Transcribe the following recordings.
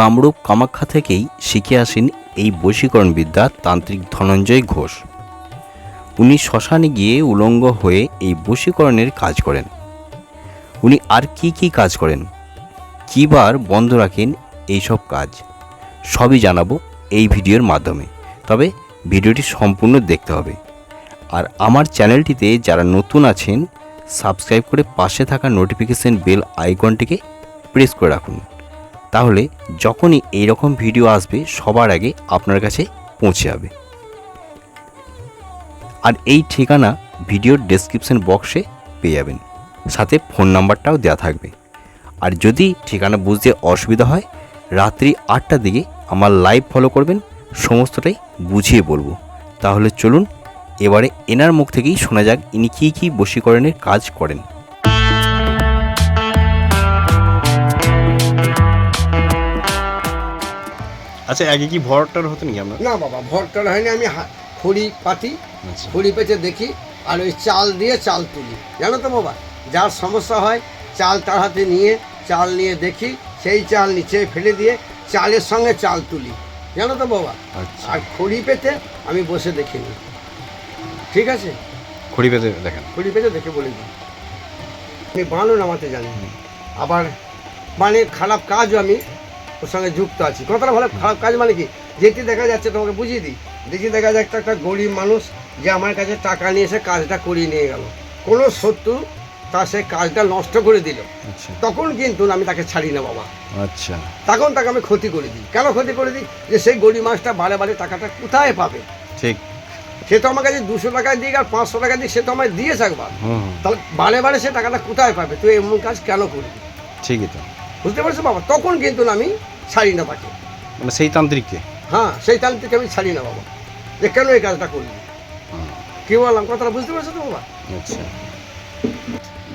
কামরূপ কামাখ্যা থেকেই শিখে আসেন এই বশীকরণ বিদ্যা তান্ত্রিক ধনঞ্জয় ঘোষ। উনি শ্মশানে গিয়ে উলঙ্গ হয়ে এই বশীকরণের কাজ করেন। উনি আর কি কি কাজ করেন? কিবার বন্ধ রাখেন এইসব কাজ? সবই জানাব এই ভিডিওর মাধ্যমে। তবে ভিডিওটি সম্পূর্ণ দেখতে হবে। আর আমার চ্যানেলটিতে যারা নতুন আছেন, সাবস্ক্রাইব করে পাশে থাকা নোটিফিকেশন বেল আইকনটিকে প্রেস করে রাখুন। তাহলে যখনই এই রকম ভিডিও আসবে, সবার আগে আপনার কাছে পৌঁছে যাবে। আর এই ঠিকানা ভিডিওর ডেসক্রিপশন বক্সে পেয়ে যাবেন। সাথে ফোন নাম্বারটাও দেওয়া থাকবে। আর যদি ঠিকানা বুঝতে অসুবিধা হয়, রাত্রি আটটার দিকে আমার লাইভ ফলো করবেন, সমস্তটাই বুঝিয়ে বলব। তাহলে চলুন, এবারে এনার মুখ থেকেই শোনা যাক ইনি কী কী বশীকরণের কাজ করেন। আচ্ছা আগে কি ভরটার হতো নাকি আপনার না বাবা ভরটার হয়নি আমি খড়ি পাতি আচ্ছা। খড়ি পেতে দেখি আর ওই চাল দিয়ে চাল তুলি। জানো তো বাবা যার সমস্যা হয় চাল তার হাতে নিয়ে চাল নিয়ে দেখি সেই চাল নিচে ফেলে দিয়ে চালের সঙ্গে চাল তুলি। জানো তো বাবা? আচ্ছা। আর খড়ি পেতে আমি বসে দেখিনি। ঠিক আছে? খড়ি পেতে দেখেন। খড়ি পেতে দেখে বলে দিই। আমি বানও নামাতে জানি। আবার মানে খারাপ কাজও আমি ওর সঙ্গে যুক্ত আছি। কতটা ভালো খারাপ কাজ মানে কি? যেটি দেখা যাচ্ছে তোমাকে বুঝিয়ে দিই। দেখি দেখা যাচ্ছে একটা গরিব মানুষ যে আমার কাছে টাকা নিয়ে এসে কাজটা করিয়ে নিয়ে গেল। কোনো শত্রু তা সেই কাজটা নষ্ট করে দিল। আচ্ছা। তখন কিন্তু আমি তাকে ছাড়ি না বাবা। আচ্ছা। তখন তাকে আমি ক্ষতি করে দিই। কেন ক্ষতি করে দিই? যে সেই গরিব মানুষটা বারে বারে টাকাটা কোথায় পাবে? ঠিক। সে তো আমার কাছে দুশো টাকা দিক আর পাঁচশো টাকা দিক সে তো আমায় দিয়েছে একবার। তাহলে বারে বারে সে টাকাটা কোথায় পাবে? তুই এমন কাজ কেন করবি? ঠিকই তো। বুঝতে পারছ বাবা? তখন কিন্তু আমি ছাড়ি না তাকে মানে সেই তান্ত্রিককে? হ্যাঁ সেই থেকে আমি ছাড়ি না বাবা। যে কেন এই কাজটা হুম, কি বললাম? কথাটা বুঝতে পারছ তো বাবা? আচ্ছা।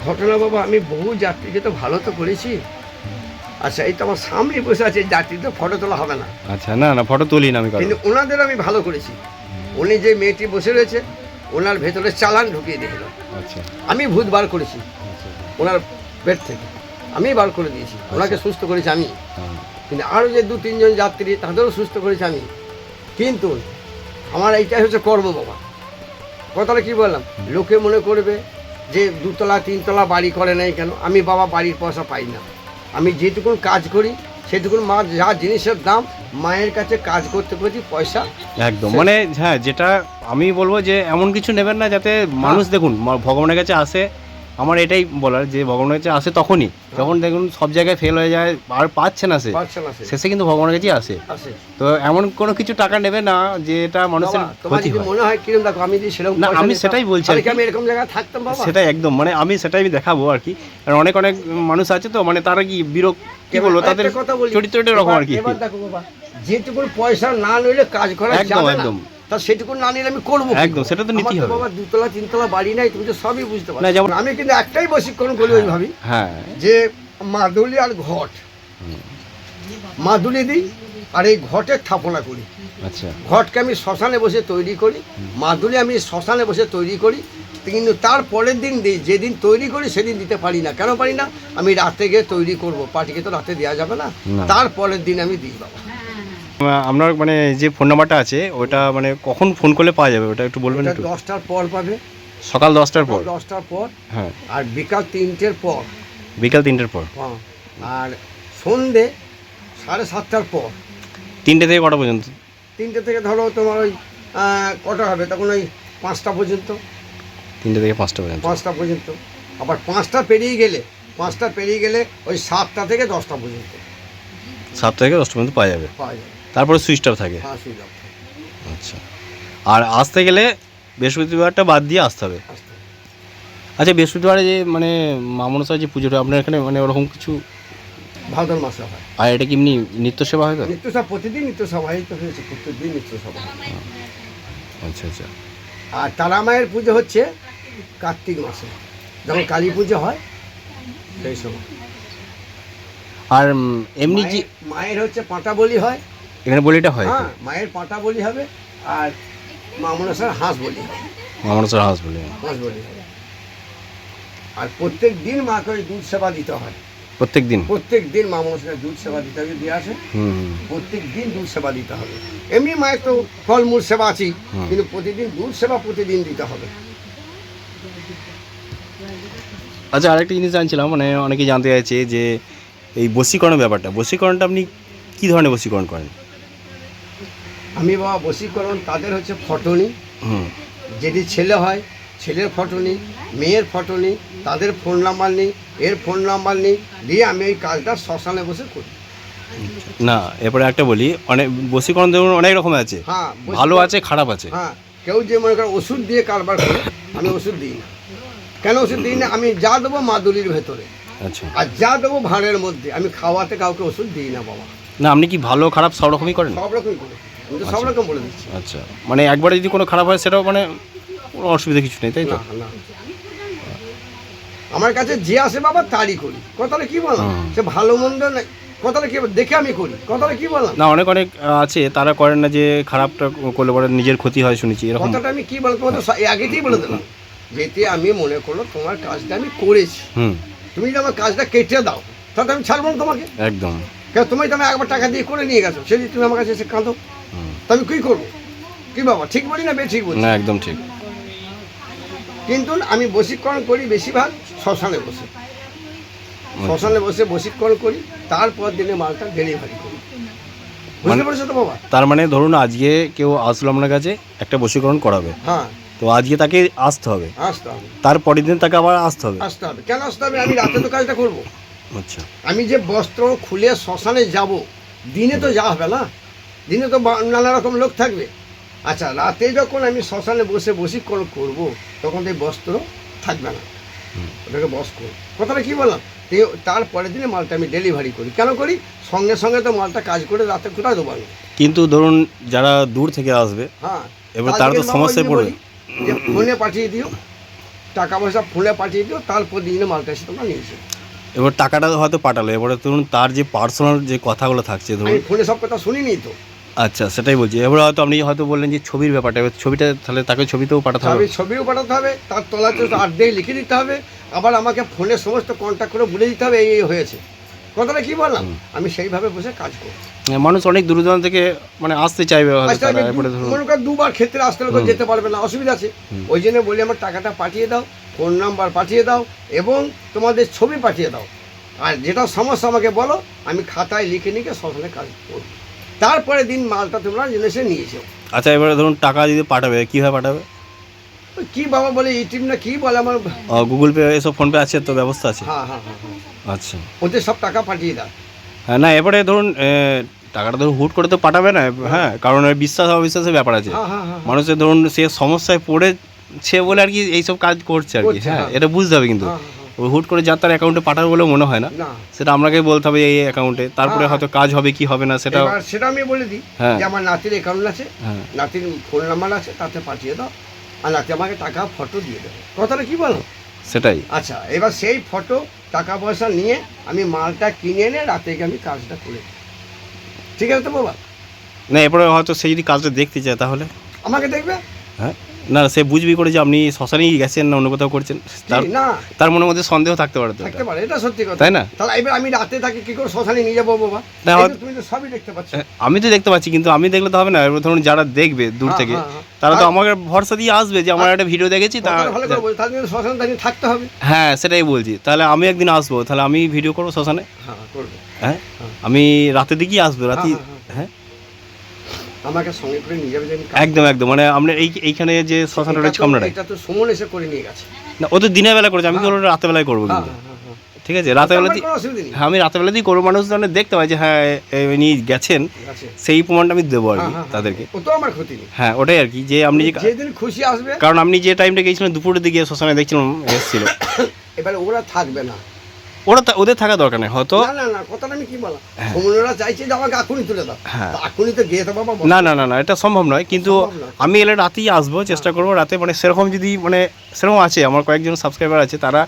ঘটনা বাবা আমি বহু যাত্রীকে তো ভালো তো করেছি। আচ্ছা এই তো আমার সামনে বসে আছে যাত্রী তো ফটো তোলা হবে না। আচ্ছা না না ফটো তুলি না আমি কিন্তু ওনাদের আমি ভালো করেছি। উনি যে মেয়েটি বসে রয়েছে ওনার ভেতরে চালান ঢুকিয়ে দিয়েছিল। আচ্ছা। আমি ভূত বার করেছি। আচ্ছা। ওনার পেট থেকে। আমি বার করে দিয়েছি। ওনাকে সুস্থ করেছি আমি। হ্যাঁ, কিন্তু আরও যে দু তিনজন যাত্রী তাদেরও সুস্থ করেছি আমি। কিন্তু আমার এইটাই হচ্ছে কর্ম বাবা। কথাটা কি বললাম? লোকে মনে করবে যে দুতলা তিনতলা বাড়ি করে নাই কেন? আমি বাবা বাড়ির পয়সা পাই না। আমি যেটুকুন কাজ করি সেটুকুন মা যা জিনিসের দাম মায়ের কাছে কাজ করতে করছি পয়সা একদম। মানে হ্যাঁ যেটা আমি বলব যে এমন কিছু নেবেন না যাতে মানুষ দেখুন ভগবানের কাছে আসে আমার এটাই বলার যে ভগবানের কাছে আসে তখনই। যখন দেখুন সব জায়গায় ফেল হয়ে যায় আর পাচ্ছে না সে। শেষে কিন্তু ভগবানের কাছেই আসে। তো এমন কোনো কিছু টাকা নেবে না যে এটা মানুষের ক্ষতি হয়। মনে হয় কিরম দেখো আমি যদি সেরকম না, আমি সেটাই বলছি আর কি কি। আমি এরকম জায়গায় থাকতাম বাবা? সেটাই একদম মানে আমি সেটাই আমি দেখাবো আর কি। কারণ অনেক অনেক মানুষ আছে তো মানে তারা কি বিরক্ত কি বলব তাদের চরিত্রটা এরকম আর কি। এবার- দেখো বাবা যেটুকু পয়সা না নিলে কাজ করা একদম, একদম। তা সেটুকু না নিলে আমি করব একদম, সেটা তো নিতেই হবে। বাবা দুতলা তিনতলা বাড়ি নাই তুমি তো সবই বুঝতে পারো যেমন- আমি কিন্তু একটাই বশীকরণ করি ওই ভাবি হ্যাঁ। যে মাদুলি আর ঘট। মাদুলি দিই আর এই ঘটের স্থাপনা করি। আচ্ছা। ঘটকে আমি শ্মশানে বসে তৈরি করি মাদুলি আমি শ্মশানে বসে তৈরি করি কিন্তু তার পরের দিন দিই যেদিন তৈরি করি সেদিন দিতে পারি না। কেন পারি না? আমি রাতে গিয়ে তৈরি করব পার্টিকে তো রাতে দেওয়া যাবে না। না। তার পরের দিন আমি দিই বাবা। আপনার মানে যে ফোন নাম্বারটা আছে ওটা মানে কখন ফোন করলে পাওয়া যাবে? ওটা একটু বলবেন একটু। দশটার পর পাবে। সকাল দশটার পর? দশটার পর। হ্যাঁ। আর বিকাল তিনটের পর। বিকাল তিনটের পর? হ্যাঁ, আর সন্ধে সাড়ে সাতটার পর। তিনটে থেকে কটা পর্যন্ত? তিনটে থেকে ধরো তোমার ওই কটা হবে? তখন ওই পাঁচটা পর্যন্ত। তিনটে থেকে পাঁচটা পর্যন্ত। পাঁচটা পর্যন্ত। আবার পাঁচটা পেরিয়ে গেলে পাঁচটা পেরিয়ে গেলে ওই সাতটা থেকে দশটা পর্যন্ত। সাতটা থেকে দশটা পর্যন্ত পাওয়া যাবে। পাওয়া যাবে। তারপরে সুইচ অফ থাকে। হ্যাঁ আচ্ছা। আর আসতে গেলে বৃহস্পতিবারটা বাদ দিয়ে আসতে হবে? আচ্ছা বৃহস্পতিবারে যে মানে মা মনসার যে পুজোটা আপনার এখানে মানে ওরকম কিছু ভাদর মাসে হয়। আর এটা কি এমনি নিত্য সেবা হয় তো? নিত্য সভা প্রতিদিন নিত্য সভাই তো হয়েছে প্রত্যেকদিন নিত্য সভা আচ্ছা আচ্ছা। আর তারা মায়ের পুজো হচ্ছে কার্তিক মাসে যখন কালী পুজো হয় সেই সময়। আর এমনি যে মায়ের- মায়ের হচ্ছে পাঁটা বলি হয় এখানে বলিটা হয়। হ্যাঁ মায়ের পাঁটা বলি হবে আর মা মনসার হাঁস বলি হবে। মা মনসার হাউস বলে হাঁস বলি হবে। আর প্রত্যেক দিন মাকে ওই দুধ সেবা দিতে হয়। প্রত্যেক দিন? প্রত্যেক দিন মা মনসাকে দুধ সেবা দিতে হবে দিয়ে আসে হুম। প্রত্যেক দিন দুধ সেবা দিতে হবে। এমনি মায়ের তো ফলমূল সেবা আছেই কিন্তু প্রতিদিন দুধ সেবা প্রতিদিন দিতে হবে। আচ্ছা আরেকটা জিনিস জানছিলাম মানে অনেকে জানতে চাইছে যে এই বশীকরণ ব্যাপারটা। বশীকরণটা আপনি কী ধরনের বশীকরণ করেন? আমি বাবা বশীকরণ তাদের হচ্ছে ফটনি। হুম। যদি ছেলে হয় ছেলের ফটো নিই মেয়ের ফটো নিই তাদের ফোন নাম্বার নিই এর ফোন নাম্বার নিই দিয়ে আমি ওই কাজটা শ্মশানে বসে করি। না এরপরে একটা বলি অনেক বসীকরণ দেখুন অনেক রকম আছে। হ্যাঁ ভালো আছে খারাপ আছে? হ্যাঁ কেউ যে মনে করেন ওষুধ দিয়ে কারবার করে আমি ওষুধ দিই না। কেন ওষুধ দিই না? আমি যা দেবো মাদুলির ভেতরে। আচ্ছা। আর যা দেবো ভাঁড়ের মধ্যে আমি খাওয়াতে কাউকে ওষুধ দিই না বাবা। না আপনি কি ভালো খারাপ সব রকমই করেন? সব রকমই করি। আমি তো সব রকম বলে দিচ্ছি। আচ্ছা। মানে একবারে যদি কোনো খারাপ হয় সেটাও মানে কোনো অসুবিধা কিছু নেই তাই তো? না না। আমার কাছে যে আসে বাবা তারই করি। কথাটা কি বললাম? সে ভালো মন্দ নাই কথাটা কি দেখে আমি করি। কথাটা কি বললাম? না অনেক অনেক আছে। তারা করেন না যে খারাপটা করলে পরে নিজের ক্ষতি হয় শুনেছি এরকম। কথাটা আমি কি বললাম তোমার তো আগেতেই বলে দিলাম। যেতে আমি মনে করল তোমার কাজটা আমি করেছি। তুমি যদি আমার কাজটা কেটে দাও তাহলে আমি ছাড়বো না তোমাকে। একদম। কেন তুমি তো আমি একবার টাকা দিয়ে করে নিয়ে গেছো। সেদিন তুমি আমার কাছে এসে কাঁদো। হুম। তা আমি কী করব? কি বাবা ঠিক বলি না বে ঠিক বলি? না একদম ঠিক। কিন্তু আমি বশীকরণ করি বেশিরভাগ শ্মশানে বসে। শ্মশানে বসে বশীকরণ করি তারপর দিনে মালটা ডেলিভারি করি। বুঝতে মানে- পেরেছ তো বাবা? তার মানে ধরুন আজকে কেউ আসলো আপনার কাছে একটা বশীকরণ করাবে। হ্যাঁ। তো আজকে তাকে আসতে হবে। আসতে হবে। তারপরের দিন তাকে আবার আসতে হবে। আসতে হবে। কেন আসতে হবে? আমি রাতে তো কাজটা করব। আচ্ছা। আমি যে বস্ত্র খুলে শ্মশানে যাব দিনে তো যাওয়া হবে না। দিনে তো নানা রকম লোক থাকবে। আচ্ছা রাতে যখন আমি শ্মশানে বসে বসীকরণ করব তখন তো এই বস্ত্র থাকবে না। ওটাকে বস করব কথাটা কি বললাম? তারপরের দিনে মালটা আমি ডেলিভারি করি। কেন করি? সঙ্গে সঙ্গে তো মালটা কাজ করে রাতে কোথায় দেবো আমি। কিন্তু ধরুন যারা দূর থেকে আসবে হ্যাঁ এবার তারা তো সমস্যায় পড়বে। ফোনে পাঠিয়ে দিও টাকা পয়সা ফোনে পাঠিয়ে দিও তারপর দিনে মালটা এসে তোমরা নিয়ে এসো। এবার টাকাটা হয়তো পাঠালো। এবারে ধরুন তার যে পার্সোনাল যে কথাগুলো থাকছে ধরুন ফোনে সব কথা শুনিনি তো। আচ্ছা সেটাই বলছি। এবার হয়তো আপনি হয়তো বললেন যে ছবির ব্যাপারটা এবার ছবিটা তাহলে তাকে ছবিতেও পাঠাতে হবে। ছবিও পাঠাতে হবে তার তলাতে আর্ধেক লিখে দিতে হবে আবার আমাকে ফোনে সমস্ত কন্ট্যাক্ট করে বলে দিতে হবে এই হয়েছে। কথাটা কি বললাম? আমি সেইভাবে বসে কাজ করব হ্যাঁ, মানুষ অনেক দূর দূরান্ত থেকে মানে আসতে চাইবে মনে কর দুবার ক্ষেত্রে আসতে লোক যেতে পারবে না অসুবিধা আছে। ওই জন্য বলি আমার টাকাটা পাঠিয়ে দাও ফোন নাম্বার পাঠিয়ে দাও এবং তোমাদের ছবি পাঠিয়ে দাও। আর যেটা সমস্যা আমাকে বলো আমি খাতায় লিখে লিখে সবসময় কাজ করব। তারপরে দিন মালটা তোমরা জিনিসে নিয়েছো আচ্ছা এবারে ধরুন টাকা যদি পাঠাবে কীভাবে পাঠাবে? কি বাবা বলে ইটিম না কি বলে আমার? গুগল পে এসব ফোনপে আছে তো ব্যবস্থা আছে? হ্যাঁ হ্যাঁ হ্যাঁ হ্যাঁ। আচ্ছা। ওদের সব টাকা পাঠিয়ে দাও। হ্যাঁ না এবারে ধরুন টাকাটা ধরুন হুট করে তো পাঠাবে না হ্যাঁ কারণ বিশ্বাস অবিশ্বাসের ব্যাপার আছে। হ্যাঁ হ্যাঁ মানুষের ধরুন সে সমস্যায় পড়েছে বলে আর কি এইসব কাজ করছে আর কি হ্যাঁ। এটা বুঝতে হবে কিন্তু। হুট করে যার তার অ্যাকাউন্টে পাঠাবে বলে মনে হয় না। সেটা আপনাকে বলতে হবে এই অ্যাকাউন্টে তারপরে হ্যাঁ। হয়তো কাজ হবে কি হবে না সেটা সেটা আমি বলে দিই হ্যাঁ। যে আমার নাতির অ্যাকাউন্ট আছে হ্যাঁ। নাতির ফোন নাম্বার আছে তাতে পাঠিয়ে দাও। আর নাতি আমাকে টাকা ফটো দিয়ে দেবে। কথাটা কি বলো? সেটাই। আচ্ছা এবার সেই ফটো টাকা পয়সা নিয়ে আমি মালটা কিনে এনে রাতে গিয়ে আমি কাজটা করে। ঠিক আছে তো বাবা? না এরপরে হয়তো সে যদি কাজটা দেখতে চায় তাহলে। আমাকে দেখবে? হ্যাঁ। না সে বুঝবি করে যে আপনি শ্মশানেই গেছেন না অন্য কোথাও করছেন। তার না। তার মনের মধ্যে সন্দেহ থাকতে পারে থাকতে পারে এটা সত্যি কথা। তাই না? তাহলে এবার আমি রাতে থাকি কি করে শ্মশানে নিয়ে যাব বাবা? তুমি তো সবই দেখতে পাচ্ছ। আমি তো দেখতে পাচ্ছি কিন্তু আমি দেখলে তো হবে না। এবার ধরুন যারা দেখবে দূর হ্যাঁ, থেকে হ্যাঁ, হ্যাঁ। তারা তো আমাকে ভরসা দিয়ে আসবে যে আমার একটা ভিডিও দেখেছি শ্মশানে থাকতে হবে। হ্যাঁ সেটাই বলছি। তাহলে আমি একদিন আসব তাহলে আমি ভিডিও করব শ্মশানে। হ্যাঁ। আমি রাতের দিকেই আসব রাতে আমাকে সঙ্গে করে নিয়ে যাবে আমি একদম একদম। মানে আমরা এই এইখানে যে শ্মশানটা রয়েছে তো- এটা তো সুমন এসে করে নিয়ে গেছে। না ও তো দিনের বেলা করেছে আমি তো ওটা রাতের বেলায় করব হ্যাঁ, কিন্তু। হ্যাঁ, হ্যাঁ, হ্যাঁ। ঠিক আছে রাতের বেলাতেই আমার কোনো অসুবিধা নেই। হ্যাঁ আমি রাতের বেলাতেই করব। মানুষ মানে দেখতে পাই যে হ্যাঁ ইনি গেছেন সেই প্রমাণটা আমি দেবো আর হ্যাঁ, কি হ্যাঁ, হ্যাঁ। তাদেরকে। হ্যাঁ ওটাই আর কি যে আপনি যে যেদিন খুশি আসবে কারণ আপনি যে টাইমটা গিয়েছিলেন দুপুরের দিকে শ্মশানে দেখছিলাম এসেছিল। এবারে ওরা থাকবে না। ওরা ওদের থাকা দরকার নেই হয়তো না না না কথাটা আমি কি বললাম? হ্যাঁ। চাইছে যে আমাকে এখনই তুলে দাও। হ্যাঁ। তো গিয়ে বাবা না না না না এটা সম্ভব নয় কিন্তু আমি এলে রাতেই আসব চেষ্টা করব রাতে মানে সেরকম যদি মানে সেরকম আছে আমার কয়েকজন সাবস্ক্রাইবার আছে তারা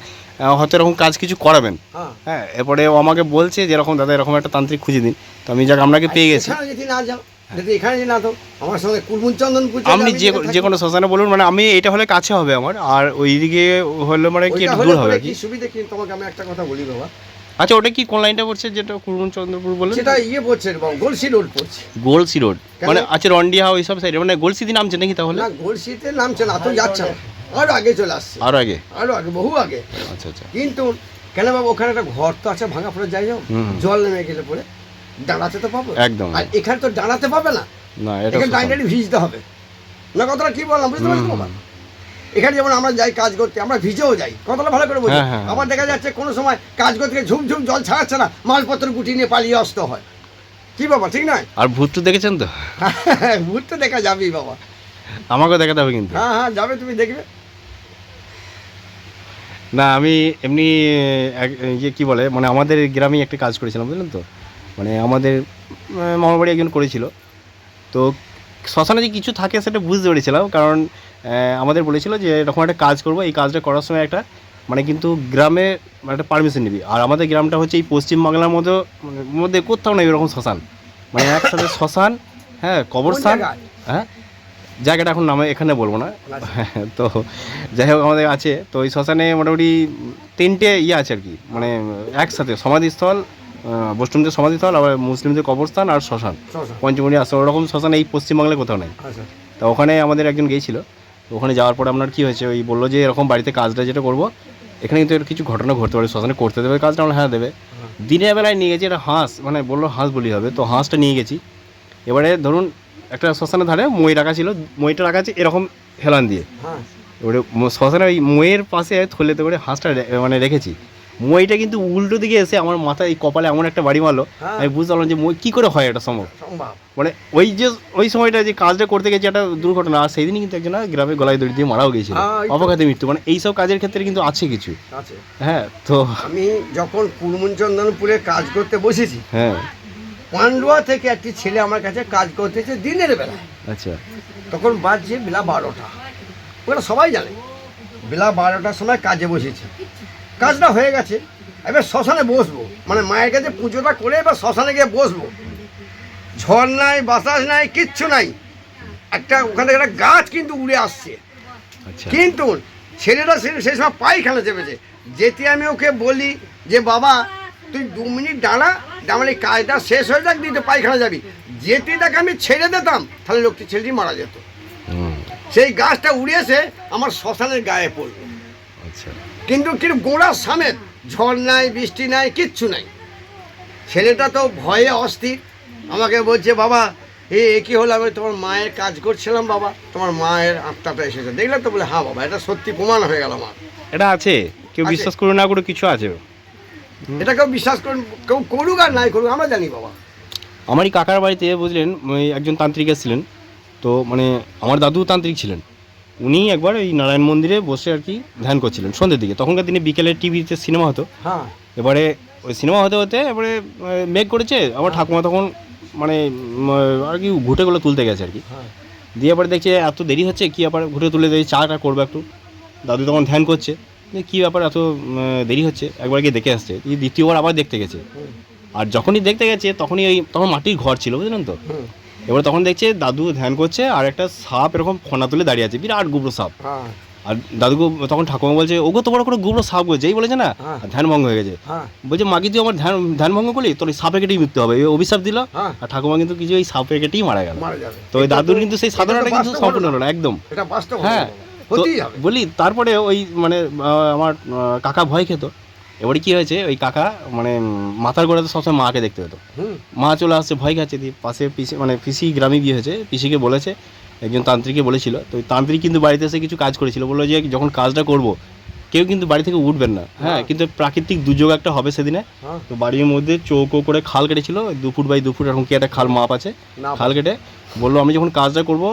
হয়তো এরকম কাজ কিছু করাবেন। হ্যাঁ। হ্যাঁ এরপরে ও আমাকে বলছে যে এরকম দাদা এরকম একটা তান্ত্রিক খুঁজে দিন। তো আমি যাক আপনাকে পেয়ে গেছি। না যাও যদি এখানে না তো আমার সঙ্গে কুলমুন চন্দন পুজো আপনি যে যে কোনো শ্মশানে বলুন মানে আমি এটা হলে কাছে হবে আমার আর ওইদিকে হলে মানে কি একটু দূর হবে কি? সুবিধা কি? তোমাকে আমি একটা কথা বলি বাবা। আচ্ছা ওটা কি কোন লাইনটা পড়ছে যেটা কুরুন চন্দ্রপুর বললেন? সেটা ইয়ে পড়ছে গলসি রোড পড়ছে। Glossy road. মানে আচ্ছা রন্ডিয়া ওই সব সাইডে মানে গোলসিদি নামছে নাকি তাহলে? না গলসিতে নামছে না তো যাচ্ছে না। আরও আগে চলে আসছে। আরও আগে? আরও আগে বহু আগে। আচ্ছা আচ্ছা। কিন্তু কেন বাবা ওখানে একটা ঘর তো আছে ভাঙা পড়ে যাই জল নেমে গেলে পরে। দাঁড়াতে তো পাবো। একদম। আর এখানে তো দাঁড়াতে পাবে না। না এটা এখানে ডাইরেক্ট ভিজতে হবে। না কথাটা কি বললাম বুঝতে পারছ বাবা এখানে যেমন আমরা যাই কাজ করতে আমরা ভিজেও যাই। কথাটা ভালো করে বলি হ্যাঁ, হ্যাঁ। আবার দেখা যাচ্ছে কোনো সময় কাজ করতে গিয়ে ঝুম ঝুম জল ছাড়াচ্ছে না মালপত্র গুটি নিয়ে পালিয়ে আসতে হয়। কি বাবা ঠিক নয়? আর ভূত তো দেখেছেন তো? ভূত তো দেখা যাবেই বাবা। আমাকেও দেখাতে হবে কিন্তু। হ্যাঁ হ্যাঁ যাবে তুমি দেখবে। না আমি এমনি ইয়ে কী বলে মানে আমাদের গ্রামেই একটা কাজ করেছিলাম বুঝলেন তো? মানে আমাদের মামাবাড়ি একজন করেছিল। তো শ্মশানে যে কিছু থাকে সেটা বুঝতে পেরেছিলাম কারণ আমাদের বলেছিল যে এরকম একটা কাজ করব এই কাজটা করার সময় একটা মানে কিন্তু গ্রামে একটা পারমিশন নিবি। আর আমাদের গ্রামটা হচ্ছে এই পশ্চিম বাংলার মধ্যে মধ্যে কোথাও নেই এরকম শ্মশান। মানে একসাথে শ্মশান হ্যাঁ কবরস্থান হ্যাঁ জায়গাটা এখন নামে এখানে বলব না। তো যাই হোক আমাদের আছে। তো ওই শ্মশানে মোটামুটি তিনটে ইয়ে আছে আর কি মানে একসাথে সমাধিস্থল বৈষ্ণবদের সমাধিস্থল আবার মুসলিমদের কবরস্থান আর শ্মশান। পঞ্চমণি আসে ওরকম শ্মশান এই পশ্চিমবাংলায় কোথাও নেই। তা ওখানে আমাদের একজন গিয়েছিল ওখানে যাওয়ার পরে আপনার কী হয়েছে? ওই বলল যে এরকম বাড়িতে কাজটা যেটা করব এখানে কিন্তু কিছু ঘটনা ঘটতে পারে শ্মশানে করতে দেবে কাজটা আমরা হ্যাঁ দেবে। দিনের বেলায় নিয়ে গেছি এটা হাঁস মানে বলল হাঁস বলি হবে তো হাঁসটা নিয়ে গেছি। এবারে ধরুন একটা শ্মশানের ধারে মই রাখা ছিল মইটা রাখা আছে এরকম হেলান দিয়ে। হ্যাঁ। এবারে শ্মশানে ওই মইয়ের পাশে থলেতে করে হাঁসটা মানে রেখেছি। মইটা কিন্তু উল্টো দিকে এসে আমার মাথায় এই কপালে এমন একটা বাড়ি মারলো। হ্যাঁ। আমি বুঝতে পারলাম যে মই কী করে হয় এটা সম্ভব? মানে ওই যে ওই সময়টা যে কাজটা করতে গেছি একটা দুর্ঘটনা আর সেই দিনই কিন্তু একজন গ্রামে গলায় দড়ি দিয়ে মারাও গিয়েছিল হ্যাঁ, অপঘাতে মৃত্যু। মানে এইসব কাজের ক্ষেত্রে কিন্তু আছে কিছু। হ্যাঁ তো আমি যখন কুরমুনচন্দনপুরে কাজ করতে বসেছি হ্যাঁ। পান্ডুয়া থেকে একটি ছেলে আমার কাছে কাজ করতেছে দিনের বেলা। আচ্ছা। তখন বাজছে বেলা বারোটা। ওরা সবাই জানে। বেলা বারোটার সময় কাজে বসেছি। কাজটা হয়ে গেছে এবার শ্মশানে বসবো। মানে মায়ের কাছে পুজোটা করে এবার শ্মশানে গিয়ে বসবো। ঝড় নাই বাতাস নাই কিচ্ছু নাই। একটা ওখান থেকে একটা গাছ কিন্তু উড়ে আসছে। আচ্ছা। কিন্তু ছেলেটা সে- সেই সময় পায়খানা চেপেছে। যেতে আমি ওকে বলি যে বাবা তুই দু মিনিট দাঁড়া আমার এই কাজটা শেষ হয়ে যাক দিয়ে তো পায়খানা যাবি। যেতে তাকে আমি ছেড়ে দিতাম তাহলে লোকটি ছেলেটি মারা যেত। সেই গাছটা উড়ে এসে আমার শ্মশানের গায়ে পড়ল। কিন্তু কিন্তু গোড়ার সামেত ঝড় নাই বৃষ্টি নাই কিচ্ছু নাই। ছেলেটা তো ভয়ে অস্থির। আমাকে বলছে বাবা এ কি হলো? আমি তোমার মায়ের কাজ করছিলাম বাবা। তোমার মায়ের আত্মাটা এসেছে। দেখলে তো বলে হ্যাঁ বাবা এটা সত্যি প্রমাণ হয়ে গেল আমার। এটা আছে? কেউ বিশ্বাস করে না করে কিছু আছে। এটা কেউ বিশ্বাস করুন কেউ করুক আর নাই করুক আমরা জানি বাবা। আমারই কাকার বাড়িতে বুঝলেন ওই একজন তান্ত্রিক এসেছিলেন। তো মানে আমার দাদু তান্ত্রিক ছিলেন। উনি একবার ওই নারায়ণ মন্দিরে বসে আর কি ধ্যান করছিলেন সন্ধ্যের দিকে। তখনকার দিনে বিকেলে টিভিতে সিনেমা হতো। হ্যাঁ। এবারে ওই সিনেমা হতে হতে এবারে মেঘ করেছে আবার ঠাকুমা তখন মানে আর কি ঘুটেগুলো তুলতে গেছে আর কি। হ্যাঁ। দিয়ে এবারে দেখছে এত দেরি হচ্ছে কী ব্যাপার ঘুরে তুলে দিয়ে চাটা করব একটু। দাদু তখন ধ্যান করছে কী ব্যাপার এত দেরি হচ্ছে একবার গিয়ে দেখে আসছে। দ্বিতীয়বার আবার দেখতে গেছে। আর যখনই দেখতে গেছে তখনই ওই তখন মাটির ঘর ছিল বুঝলেন তো? এবার তখন দেখছে দাদু ধ্যান করছে আর একটা সাপ এরকম ফোনা তুলে দাঁড়িয়ে আছে বিরাট গুবড়ো সাপ। হ্যাঁ। আর দাদুকে তখন ঠাকুমা বলছে ওগো তো বড় করে গুবড়ো সাপ গো? যেই বলেছে না হ্যাঁ। ধ্যান ভঙ্গ হয়ে গেছে। হ্যাঁ। বলছে মাগি তুই আমার ধ্যান ধ্যান ভঙ্গ করলি? তোর সাপে কেটেই মৃত্যু হবে। অভিশাপ দিল আর ঠাকুমা কিন্তু কিছু ওই সাপে কেটেই মারা গেল। তো ওই দাদুর কিন্তু সেই সাধনাটা কিন্তু সম্পূর্ণ হলো না একদম। হ্যাঁ। বলি তারপরে ওই মানে আমার কাকা ভয় খেত। এবারে কি হয়েছে ওই কাকা মানে মাথার গোড়াতে সবসময় মাকে দেখতে পেতো মা চলে আসছে ভয় খাচ্ছে দিয়ে পাশে পিসি মানে পিসি গ্রামে বিয়ে হয়েছে পিসিকে বলেছে একজন তান্ত্রিককে বলেছিল তো ওই তান্ত্রিক কিন্তু বাড়িতে এসে কিছু কাজ করেছিল বলল যে যখন কাজটা করব কেউ কিন্তু বাড়ি থেকে উঠবেন না। হ্যাঁ কিন্তু প্রাকৃতিক দুর্যোগ একটা হবে সেদিনে। হ্যাঁ। তো বাড়ির মধ্যে চৌকো করে খাল কেটেছিল দু ফুট বাই দু ফুট এরকম কি একটা খাল মাপ আছে? খাল কেটে বলল আমি যখন কাজটা করব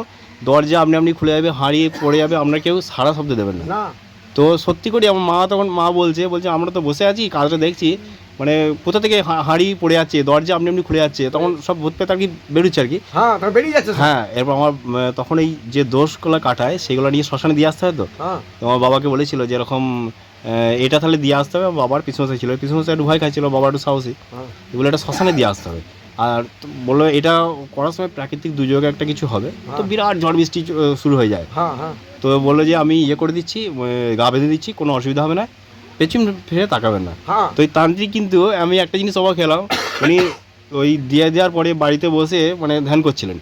দরজা আপনি আপনি খুলে যাবে হাঁড়ি পড়ে যাবে আপনার কেউ সারা শব্দ দেবেন না। তো সত্যি করি আমার মা তখন মা বলছে বলছে আমরা তো বসে আছি কাজটা দেখছি মানে কোথা থেকে হাঁড়ি পড়ে যাচ্ছে দরজা আপনি এমনি খুলে যাচ্ছে তখন সব ভূত পেতে আর কি বেরোচ্ছে আর কি। হ্যাঁ বেরিয়ে যাচ্ছে হ্যাঁ এরপর আমার তখন এই যে দোষগুলো কাটায় সেগুলো নিয়ে শ্মশানে দিয়ে আসতে হয় তো। হ্যাঁ। আমার বাবাকে বলেছিল যে এরকম এটা তাহলে দিয়ে আসতে হবে বাবার পিছনে ছিল পিছনে একটু ভয় খাইছিল বাবা একটু সাহসী। হ্যাঁ। এগুলো একটা শ্মশানে দিয়ে আসতে হবে। আর তো বলল এটা করার সময় প্রাকৃতিক দুর্যোগে একটা কিছু হবে। তো বিরাট ঝড় বৃষ্টি শুরু হয়ে যায়। হ্যাঁ হ্যাঁ। তো বলল যে আমি ইয়ে করে দিচ্ছি গা বেঁধে দিচ্ছি কোনো অসুবিধা হবে না। পেছন ফিরে তাকাবেন না। হ্যাঁ। তো এই তান্ত্রিক কিন্তু আমি একটা জিনিস অবাক খেলাম উনি ওই দিয়ে দেওয়ার পরে বাড়িতে বসে মানে ধ্যান করছিলেন।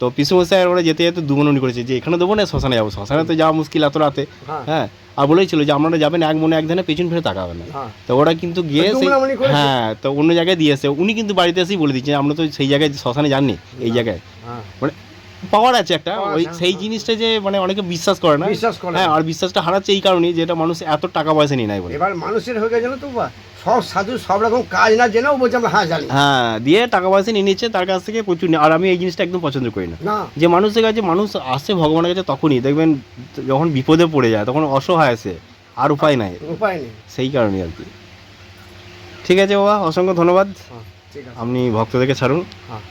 তো পিসুমশাই ওরা যেতে যেতে দুমন উনি করেছে যে এখানে দেবো না শ্মশানে যাব শ্মশানে তো যাওয়া মুশকিল এত রাতে। হ্যাঁ। আর আর বলেছিল যে আপনারা যাবেন এক মনে এক ধানে পেছন ফিরে তাকাবে না। হ্যাঁ। তো ওরা কিন্তু গিয়ে সেই হ্যাঁ তো অন্য জায়গায় দিয়েছে উনি কিন্তু বাড়িতে এসেই বলে দিচ্ছে আমরা তো সেই জায়গায় শ্মশানে যাননি এই জায়গায়। হ্যাঁ। মানে পাওয়ার আছে একটা ওই সেই হ্যাঁ। জিনিসটা যে মানে অনেকে বিশ্বাস করে না। বিশ্বাস করে হ্যাঁ আর বিশ্বাসটা হারাচ্ছে এই কারণেই যে এটা মানুষ এত টাকা পয়সা নিয়ে নেয় বলে। এবার মানুষের হয়ে গেছে তো সব সাধু সব রকম কাজ না জেনেও বলছে আমরা হ্যাঁ জানি। হ্যাঁ দিয়ে টাকা পয়সা নিয়ে নিচ্ছে তার কাছ থেকে প্রচুর আর আমি এই জিনিসটা একদম পছন্দ করি না। যে মানুষের কাছে মানুষ আসে ভগবানের কাছে তখনই দেখবেন যখন বিপদে পড়ে যায় তখন অসহায় আসে আর উপায় নাই। উপায় নেই। সেই কারণেই আর কি। ঠিক আছে বাবা অসংখ্য ধন্যবাদ। হ্যাঁ আপনি ভক্তদেরকে ছাড়ুন। হ্যাঁ।